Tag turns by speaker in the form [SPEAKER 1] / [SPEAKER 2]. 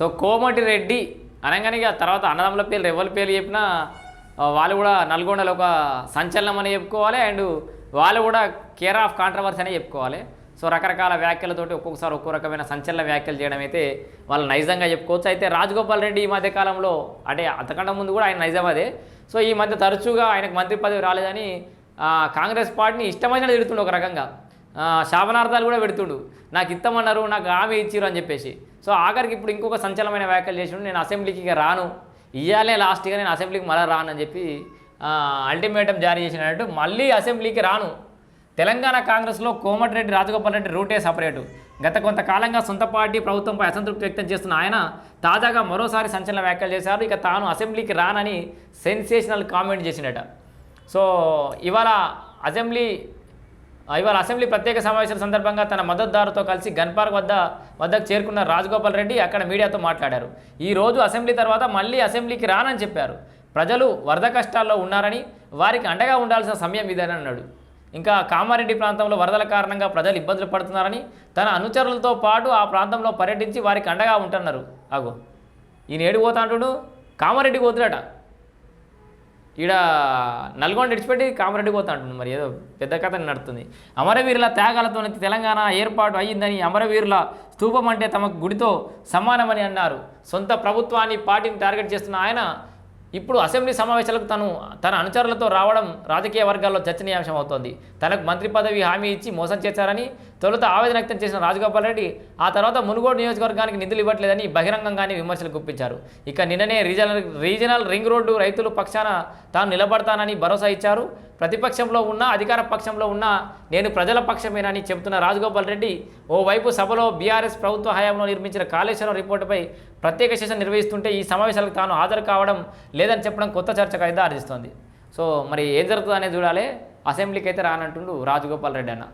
[SPEAKER 1] So Komati Reddy అనగానే తర్వాత అన్నదమ్ముల పేర్లు ఎవరి పేర్లు చెప్పినా వాళ్ళు కూడా నల్గొండలో ఒక సంచలనం అని చెప్పుకోవాలి అండ్ వాళ్ళు కూడా కేర్ ఆఫ్ కాంట్రవర్సీ అని చెప్పుకోవాలి. సో రకరకాల వ్యాఖ్యలతోటి ఒక్కొక్కసారి ఒక్కో రకమైన సంచలన వ్యాఖ్యలు చేయడం అయితే వాళ్ళు నైజంగా చెప్పుకోవచ్చు. అయితే రాజగోపాల్ రెడ్డి ఈ మధ్య కాలంలో అంటే అంతకంటే ముందు కూడా ఆయన నైజం అదే సో ఈ మధ్య తరచుగా ఆయనకు మంత్రి పదవి రాలేదని కాంగ్రెస్ పార్టీని ఇష్టమైన తిడుతుండే ఒక రకంగా. శాపనార్థాలు కూడా పెడుతుండు. నాకు ఇత్తమన్నారు నాకు ఆమె ఇచ్చిరు అని చెప్పేసి. సో ఆఖరికి ఇప్పుడు ఇంకొక సంచలనమైన వ్యాఖ్యలు చేసిండు నేను అసెంబ్లీకి ఇక రాను. ఇయ్యాలే లాస్ట్గా నేను అసెంబ్లీకి మళ్ళీ రాను అని చెప్పి అల్టిమేటం జారీ చేసినట్టు మళ్ళీ అసెంబ్లీకి రాను. తెలంగాణ కాంగ్రెస్లో కోమటిరెడ్డి రాజగోపాల్ రెడ్డి రూటే సపరేటు. గత కొంతకాలంగా సొంత పార్టీ ప్రభుత్వంపై అసంతృప్తి వ్యక్తం చేస్తున్న ఆయన తాజాగా మరోసారి సంచలన వ్యాఖ్యలు చేశారు. ఇక తాను అసెంబ్లీకి రానని సెన్సేషనల్ కామెంట్ చేసినట సో ఇవాళ అసెంబ్లీ ఇవాళ అసెంబ్లీ ప్రత్యేక సమావేశాల సందర్భంగా తన మద్దతుదారుతో కలిసి గన్పార్క్ వద్ద వద్దకు చేరుకున్న రాజగోపాల్ రెడ్డి అక్కడ మీడియాతో మాట్లాడారు. ఈ రోజు అసెంబ్లీ తర్వాత మళ్ళీ అసెంబ్లీకి రానని చెప్పారు. ప్రజలు వరద కష్టాల్లో ఉన్నారని వారికి అండగా ఉండాల్సిన సమయం ఇదని అన్నాడు. ఇంకా కామారెడ్డి ప్రాంతంలో వరదల కారణంగా ప్రజలు ఇబ్బందులు పడుతున్నారని తన అనుచరులతో పాటు ఆ ప్రాంతంలో పర్యటించి వారికి అండగా ఉంటున్నారు అగో ఈయన ఏడు పోతా అంటుడు? కామారెడ్డికి పోతుడట ఈడ నల్గొండ విడిచిపెట్టి కామరెడ్డి పోతా అంటుంది మరి ఏదో పెద్ద కథ నడుతుంది. అమరవీరుల త్యాగాలతో తెలంగాణ ఏర్పాటు అయ్యిందని అమరవీరుల స్థూపం అంటే తమ గుడితో సమానమని అన్నారు. సొంత ప్రభుత్వాన్ని పార్టీని టార్గెట్ చేస్తున్న ఆయన ఇప్పుడు అసెంబ్లీ సమావేశాలకు తను తన అనుచరులతో రావడం రాజకీయ వర్గాల్లో చర్చనీయాంశం అవుతోంది. తనకు మంత్రి పదవి హామీ ఇచ్చి మోసం చేశారని తొలుత ఆవేదన వ్యక్తం చేసిన రాజగోపాల్ రెడ్డి ఆ తర్వాత మునుగోడు నియోజకవర్గానికి నిధులు ఇవ్వట్లేదని బహిరంగంగానే విమర్శలు గుప్పించారు. ఇక నిన్ననే రీజనల్ రీజనల్ రింగ్ రోడ్డు రైతుల పక్షాన తాను నిలబడతానని భరోసా ఇచ్చారు. ప్రతిపక్షంలో ఉన్న అధికార పక్షంలో ఉన్న నేను ప్రజల పక్షమేనని చెబుతున్న రాజగోపాల్ రెడ్డి ఓవైపు సభలో బీఆర్ఎస్ ప్రభుత్వ హయాంలో నిర్మించిన కాళేశ్వరం రిపోర్టుపై ప్రత్యేక సెషన్ నిర్వహిస్తుంటే ఈ సమావేశాలకు తాను హాజరు కావడం లేదని చెప్పడం కొత్త చర్చకు అయితే ఆర్జిస్తోంది సో మరి ఏం జరుగుతుందనే అనేది చూడాలి. అసెంబ్లీకి అయితే రానంటుండు రాజగోపాల్ రెడ్డి అన్న.